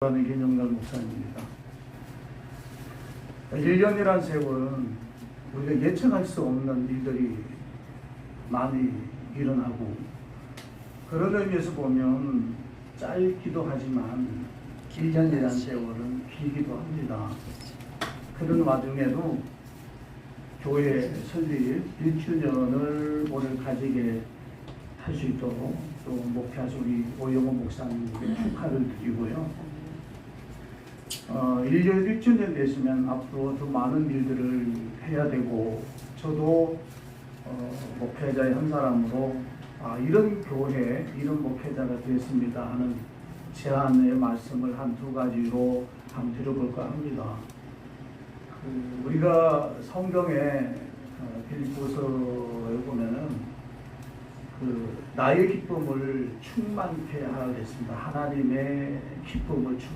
하는 김영달 목사입니다. 1년이란 세월은 우리가 예측할 수 없는 일들이 많이 일어나고 그런 의미에서 보면 짧기도 하지만 1년이란 세월은 길기도 합니다. 그런 와중에도 교회 설립 1주년을 오늘 가지게 할 수 있도록 또 목회하신 우리 오영호 목사님께 축하를 드리고요. 어, 1년 1주년 됐으면 앞으로 더 많은 일들을 해야 되고 저도 어, 목회자의 한 사람으로 아, 이런 교회, 이런 목회자가 되었습니다 하는 제안의 말씀을 한 두 가지로 한번 드려볼까 합니다. 그 우리가 성경에 어, 빌립보서에 보면은 그 나의 기쁨을 충만케 하겠습니다. 하나님의 기쁨을 충